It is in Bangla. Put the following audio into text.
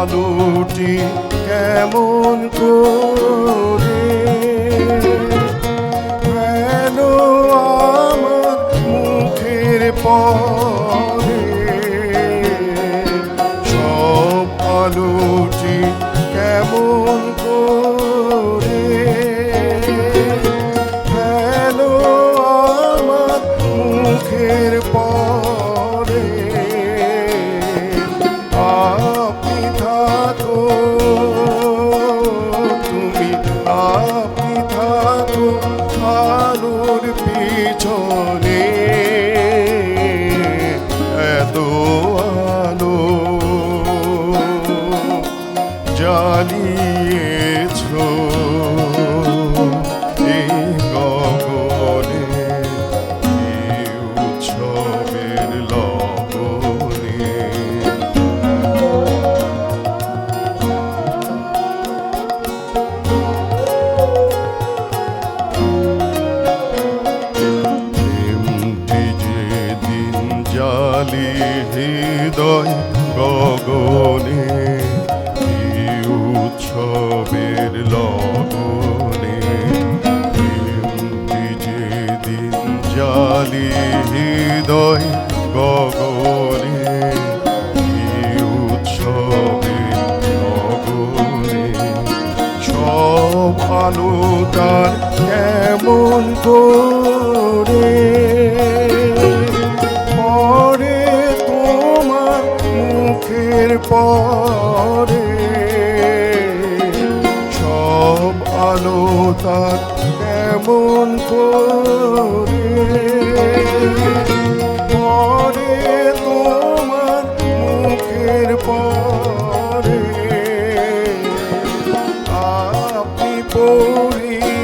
আলোটি কেমন করে? 아. খালি হৃদয় গগনে উৎসবের লগনে যেদিন জালি হৃদয় গগনে উৎসবের লগনে। সব আলো তার কেমন পরে সব আলো তার কেমন করে। পরে তোমার মুখের পরে আপনি পড়ি